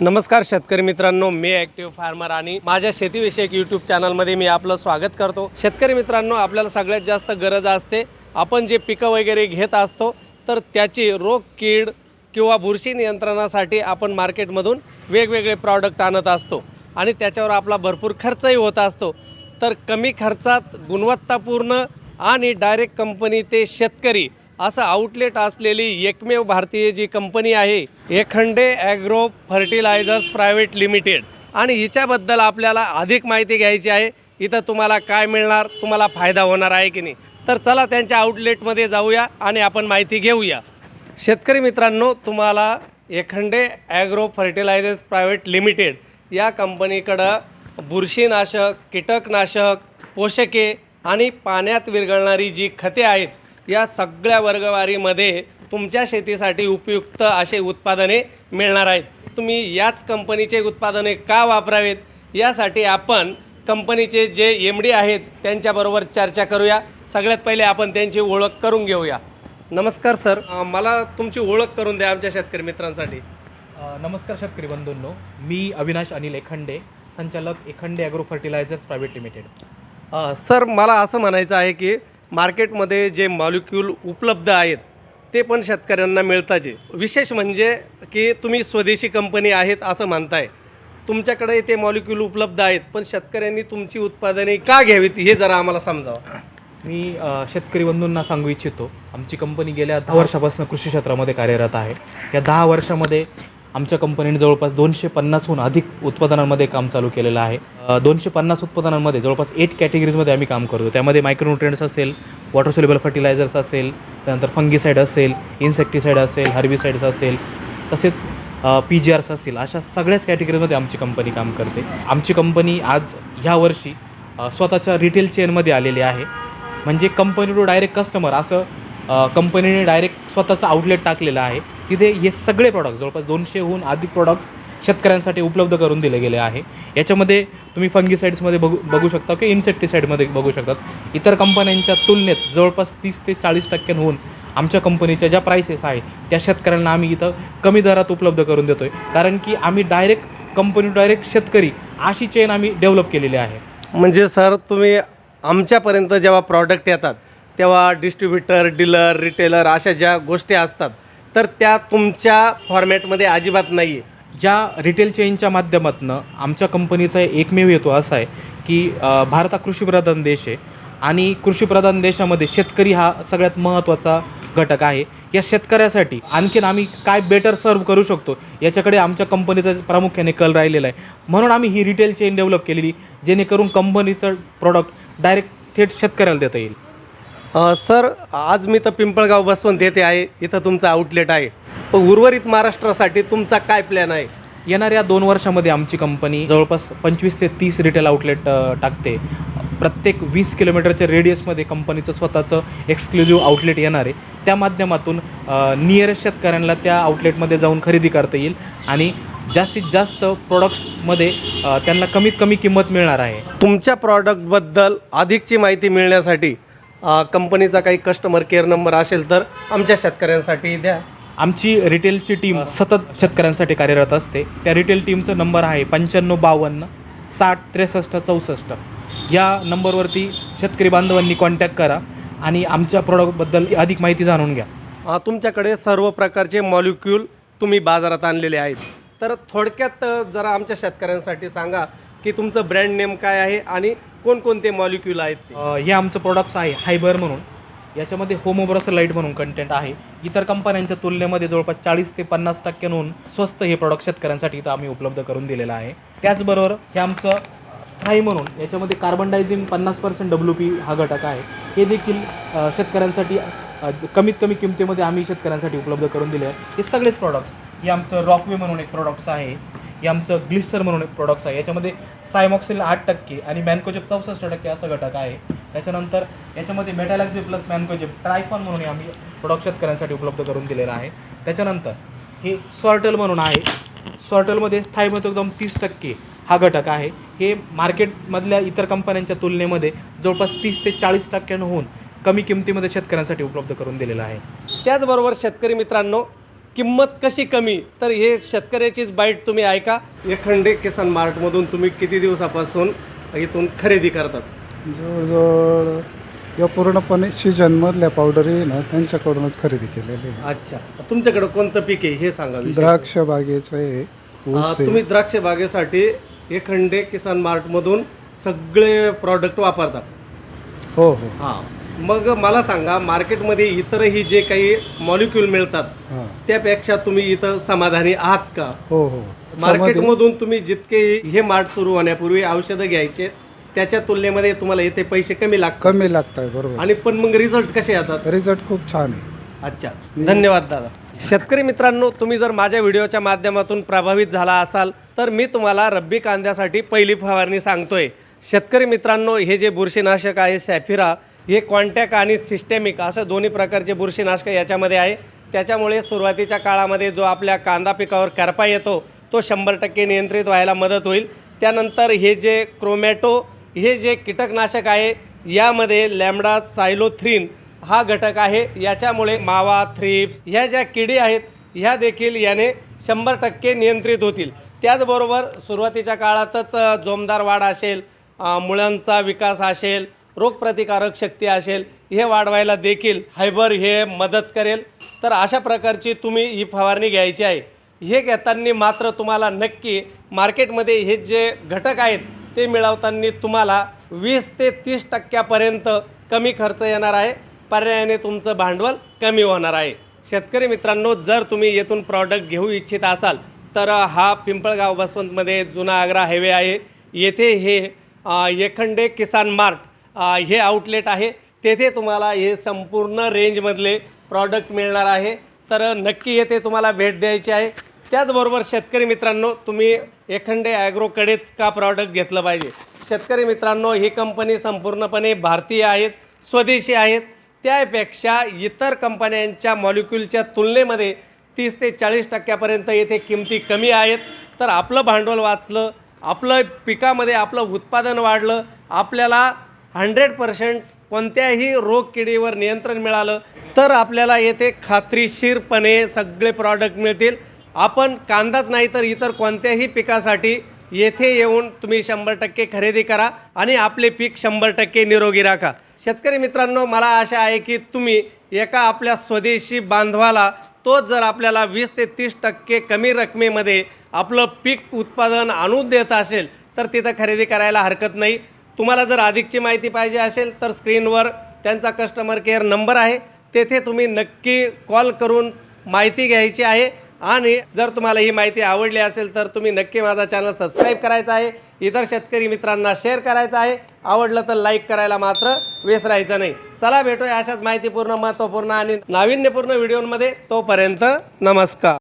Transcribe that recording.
नमस्कार शेतकरी मित्रांनो मी ॲक्टिव्ह फार्मर आणि माझ्या शेतीविषयक यूट्यूब चॅनलमध्ये मी आपलं स्वागत करतो. शेतकरी मित्रांनो आपल्याला सगळ्यात जास्त गरज असते आपण जे पिकं वगैरे घेत असतो तर त्याची रोग कीड किंवा बुरशी नियंत्रणासाठी आपण मार्केटमधून वेगवेगळे प्रॉडक्ट आणत असतो आणि त्याच्यावर आपला भरपूर खर्चही होत असतो. तर कमी खर्चात गुणवत्तापूर्ण आणि डायरेक्ट कंपनी ते शेतकरी असं आउटलेट असलेली एकमेव भारतीय जी कंपनी आहे Ekhande agro fertilizers private limited आणि हिच्याबद्दल आपल्याला अधिक माहिती घ्यायची आहे. इथं तुम्हाला काय मिळणार तुम्हाला फायदा होणार आहे की नाही? तर चला त्यांच्या आउटलेटमध्ये जाऊया आणि आपण माहिती घेऊया. शेतकरी मित्रांनो तुम्हाला Ekhande agro fertilizers private limited या कंपनीकडं बुरशीनाशक कीटकनाशक पोषके आणि पाण्यात विरघळणारी जी खते आहेत या सगळ्या वर्गवारीमध्ये तुमच्या शेतीसाठी उपयुक्त असे उत्पादने मिळणार आहेत. तुम्ही याच कंपनीचे उत्पादने का वापरावेत? यासाठी आपण कंपनीचे जे एम डी आहेत त्यांच्याबरोबर चर्चा करूया. सगळ्यात पहिले आपण त्यांची ओळख करून घेऊया. नमस्कार सर. मला तुमची ओळख करून द्या आमच्या शेतकरी मित्रांसाठी. नमस्कार शेतकरी बंधूंनो. मी अविनाश अनिल एखंडे संचालक Ekhande agro fertilizers private limited. Sir मला असं म्हणायचं आहे की मार्केटमध्ये जे मॉलिक्यूल उपलब्ध आहेत ते पण शेतकऱ्यांना मिळताचे जे. विशेष म्हणजे की तुम्ही स्वदेशी कंपनी आहेत असं म्हणताय. तुमच्याकडे ते मॉलिक्यूल उपलब्ध आहेत पण शेतकऱ्यांनी तुमची उत्पादने का घ्यावीत हे जरा आम्हाला समजावं. मी शेतकरी बंधूंना सांगू इच्छितो. आमची कंपनी गेल्या दहा वर्षापासून कृषी क्षेत्रामध्ये कार्यरत आहे. या दहा वर्षामध्ये आमच्या कंपनीने जवळपास दोनशे पन्नासहून अधिक उत्पादनांमध्ये काम चालू केलेलं आहे. दोनशे पन्नास उत्पादनांमध्ये जवळपास एट कॅटेगरीजमध्ये आम्ही काम करतो. त्यामध्ये मायक्रोन्युट्रियंट्स असेल वॉटर सोल्युबल फर्टिलायझर्स असेल त्यानंतर फंगीसाईड असेल इन्सेक्टिसाईड असेल हर्बिसाईड्स असेल तसेच पी जी आर्स असतील अशा सगळ्याच कॅटेगरीमध्ये आमची कंपनी काम करते. आमची कंपनी आज ह्या वर्षी स्वतःच्या रिटेल चेनमध्ये आलेली आहे. म्हणजे कंपनी टू डायरेक्ट कस्टमर असं कंपनीने डायरेक्ट स्वतःचं आउटलेट टाकलेलं आहे. तिथे हे सगळे प्रॉडक्ट जवळपास दोनशेहून अधिक प्रॉडक्ट्स शेतकऱ्यांसाठी उपलब्ध करून दिले गेले आहे. याच्यामध्ये तुम्ही फंगीसाईड्समध्ये बघू बघू शकता की इन्सेक्टिसाईडमध्ये बघू शकतात. इतर कंपन्यांच्या तुलनेत जवळपास तीस ते चाळीस टक्क्यांहून आमच्या कंपनीच्या ज्या प्राइसेस आहेत त्या शेतकऱ्यांना आम्ही इथं कमी दरात उपलब्ध करून देतो आहे कारण की आम्ही डायरेक्ट कंपनी डायरेक्ट शेतकरी अशी चेन आम्ही डेव्हलप केलेली आहे. म्हणजे सर तुम्ही आमच्यापर्यंत जेव्हा प्रॉडक्ट येतात तेव्हा डिस्ट्रीब्युटर डीलर रिटेलर अशा ज्या गोष्टी असतात तर त्या तुमच्या फॉर्मॅटमध्ये अजिबात नाही आहे या रिटेल चेनच्या माध्यमातून आमच्या कंपनीचा एकमेव हेतू असा आहे की भारत हा कृषीप्रधान देश आहे आणि कृषीप्रधान देशामध्ये शेतकरी हा सगळ्यात महत्त्वाचा घटक आहे. या शेतकऱ्यासाठी आणखीन आम्ही काय बेटर सर्व करू शकतो याच्याकडे आमच्या कंपनीचा प्रामुख्याने कल राहिलेला आहे. म्हणून आम्ही ही रिटेल चेन डेव्हलप केलेली जेणेकरून कंपनीचं प्रॉडक्ट डायरेक्ट थेट शेतकऱ्याला देता येईल. सर आज मी तर पिंपळगाव बसवंत येथे आहे. इथं तुमचं आउटलेट आहे. पण उर्वरित महाराष्ट्रासाठी तुमचा काय प्लॅन आहे? येणाऱ्या दोन वर्षामध्ये आमची कंपनी जवळपास पंचवीस ते तीस रिटेल आउटलेट टाकते. प्रत्येक वीस किलोमीटरच्या रेडियसमध्ये कंपनीचं स्वतःचं एक्सक्लुझिव्ह आउटलेट येणार आहे. त्या माध्यमातून नियरेस्ट शेतकऱ्यांना त्या आउटलेटमध्ये जाऊन खरेदी करता येईल आणि जास्तीत जास्त प्रोडक्ट्समध्ये त्यांना कमीत कमी किंमत मिळणार आहे. तुमच्या प्रॉडक्टबद्दल अधिकची माहिती मिळण्यासाठी कंपनीचा काही कस्टमर केअर नंबर असेल तर आमच्या शेतकऱ्यांसाठी द्या. आमची रिटेलची टीम सतत शेतकऱ्यांसाठी कार्यरत असते. त्या रिटेल टीमचा नंबर आहे पंच्याण्णव बावन्न साठ त्रेसष्ट चौसष्ट. या नंबरवरती शेतकरी बांधवांनी कॉन्टॅक्ट करा आणि आमच्या प्रॉडक्टबद्दल अधिक माहिती जाणून घ्या. तुमच्याकडे सर्व प्रकारचे मॉलिक्यूल तुम्ही बाजारात आणलेले आहेत. तर थोडक्यात जरा आमच्या शेतकऱ्यांसाठी सांगा की तुमचं ब्रँड नेम काय आहे आणि कोणकोणते मॉलिक्यूल आहेत ते? अ, हे आमचं प्रोडक्ट्स आहे हायबर म्हणून. याच्यामध्ये होमोब्रॉसर लाइट म्हणून कंटेंट आहे. इतर कंपन्यांच्या तुलनेमध्ये जवळपास चाळीस ते पन्नास टक्क्यांहून स्वस्त हे प्रॉडक्ट शेतकऱ्यांसाठी इथं आम्ही उपलब्ध करून दिलेलं आहे. त्याचबरोबर हे आमचं ट्राय म्हणून याच्यामध्ये कार्बन डायझिंग पन्नास पर्सेंट डब्ल्यू पी हा घटक आहे. हे देखील अ, शेतकऱ्यांसाठी अ, कमीत कमी किमतीमध्ये आम्ही शेतकऱ्यांसाठी उपलब्ध करून दिले आहे. हे सगळेच प्रॉडक्ट्स हे आमचं रॉकवे म्हणून एक प्रॉडक्ट्स आहे. हे आमचं ग्लिस्टर म्हणून एक प्रोडक्ट्स आहे. याच्यामध्ये सायमॉक्सिल आठ टक्के आणि मॅनकोजेप चौसष्ट टक्के असं घटक आहे. त्याच्यानंतर याच्यामध्ये मेटॅलॅक्झी प्लस मॅनकोजेप ट्रायफॉन म्हणून आम्ही प्रोडक्ट शेतकऱ्यांसाठी उपलब्ध करून दिलेलं आहे. त्याच्यानंतर हे सॉर्टल म्हणून आहे. सॉर्टलमध्ये थायमेथोक्झम तीस टक्के हा घटक आहे. हे मार्केटमधल्या इतर कंपन्यांच्या तुलनेमध्ये जवळपास तीस ते चाळीस टक्क्यांहून कमी किमतीमध्ये शेतकऱ्यांसाठी उपलब्ध करून दिलेलं आहे. त्याचबरोबर शेतकरी मित्रांनो किंमत कशी कमी? तर हे शेतकऱ्याचीच बाईट तुम्ही ऐका. एखंडे किसान मार्टमधून तुम्ही किती दिवसापासून इथून खरेदी करतात? जवळजवळ या पूर्णपणे सीजनमधल्या पावडरी ना त्यांच्याकडूनच खरेदी केलेली आहे. अच्छा. तुमच्याकडे कोणतं पीक आहे हे सांगा. द्राक्ष बागेचं आहे आ, ऊस आहे. तुम्ही द्राक्ष बागेसाठी एखंडे किसान मार्टमधून सगळे प्रॉडक्ट वापरतात हो हो. हां. मग मला सांगा मार्केटमध्ये इतरही जे काही मॉलिक्यूल मिळतात हां. त्यापेक्षा तुम्ही इथं समाधानी आहात का? हो हो. मार्केटमधून तुम्ही जितके हे मार्ट सुरू होण्यापूर्वी औषधं घ्यायचे त्याच्या तुलनेमध्ये तुम्हाला इथे पैसे कमी लागतात. कमी लागत आहे बरोबर. आणि पण मग रिझल्ट कसे येतात? रिझल्ट खूप छान आहे. अच्छा. धन्यवाद दादा. शेतकरी मित्रांनो तुम्ही जर माझ्या व्हिडिओच्या माध्यमातून प्रभावित झाला असाल तर मी तुम्हाला रब्बी कांद्यासाठी पहिली फवारणी सांगतोय. शेतकरी मित्रांनो हे जे बुरशीनाशक आहे सॅफिरा हे कॉन्टॅक आणि सिस्टेमिक असं दोन्ही प्रकारचे बुरशीनाशक याच्यामध्ये आहे. त्याच्यामुळे सुरुवातीच्या काळामध्ये जो आपल्या कांदा पिकावर करपा येतो तो शंभर टक्के नियंत्रित व्हायला मदत होईल. त्यानंतर हे जे क्रोमॅटो हे जे कीटकनाशक आहे यामध्ये लॅमडा सायलोथ्रीन हा घटक आहे. याच्यामुळे मावा थ्रिप्स ह्या ज्या किडी आहेत ह्या देखील याने शंभर टक्के नियंत्रित होतील. त्याचबरोबर सुरुवातीच्या काळातच जोमदार वाढ असेल मुळांचा विकास असेल रोगप्रतिकारक शक्ती असेल हे वाढवायला देखील हायबर हे मदत करेल. तर अशा प्रकारची तुम्ही ही फवारणी घ्यायची आहे. हे घेताना मात्र तुम्हाला नक्की मार्केटमध्ये हे जे घटक आहेत ते मिळवताना तुम्हाला वीस ते तीस टक्क्यापर्यंत कमी खर्च येणार आहे. पर्यायाने तुमचं भांडवल कमी होणार आहे. शेतकरी मित्रांनो जर तुम्ही येथून प्रॉडक्ट घेऊ इच्छित असाल तर हा पिंपळगाव बसवंतमध्ये जुना आग्रा हायवे आहे. येथे हे अ, एखंडे किसान मार्ट हे आउटलेट आहे. तेथे तुम्हाला हे संपूर्ण रेंजमधले प्रॉडक्ट मिळणार आहे. तर नक्की येथे तुम्हाला भेट द्यायची आहे. त्याचबरोबर शेतकरी मित्रांनो तुम्ही एखंडे ॲग्रोकडेच का प्रॉडक्ट घेतलं पाहिजे? शेतकरी मित्रांनो ही कंपनी संपूर्णपणे भारतीय आहेत स्वदेशी आहेत. त्यापेक्षा इतर कंपन्यांच्या मॉलिक्यूलच्या तुलनेमध्ये तीस ते चाळीस टक्क्यापर्यंत येथे किमती कमी आहेत. तर आपलं भांडवल वाचलं आपलं पिकामध्ये आपलं उत्पादन वाढलं आपल्याला हंड्रेड पर्सेंट कोणत्याही रोग किडीवर नियंत्रण मिळालं तर आपल्याला येथे खात्रीशीरपणे सगळे प्रॉडक्ट मिळतील. आपण कांदाच नाही तर इतर कोणत्याही पिकासाठी येथे येऊन तुम्ही शंभर टक्के खरेदी करा आणि आपले पीक शंभर टक्के निरोगी राखा. शेतकरी मित्रांनो मला आशा आहे की तुम्ही एका आपल्या स्वदेशी बांधवाला तोच जर आपल्याला वीस ते तीस टक्के कमी रकमेमध्ये आपलं पीक उत्पादन आणून देत असेल तर तिथं खरेदी करायला हरकत नाही. तुम्हाला जर अधिकची माहिती पाहिजे असेल तर स्क्रीनवर त्यांचा कस्टमर केअर नंबर आहे. तेथे तुम्ही नक्की कॉल करून माहिती घ्यायची आहे. आणि जर तुम्हाला ही माहिती आवडली असेल तर तुम्ही नक्की माझा चॅनल सबस्क्राईब करायचा आहे. इतर शेतकरी मित्रांना शेअर करायचं आहे. आवडलं तर लाईक करायला मात्र विसरायचं नाही. चला भेटूया अशाच माहितीपूर्ण महत्त्वपूर्ण आणि नाविन्यपूर्ण व्हिडिओमध्ये तोपर्यंत नमस्कार.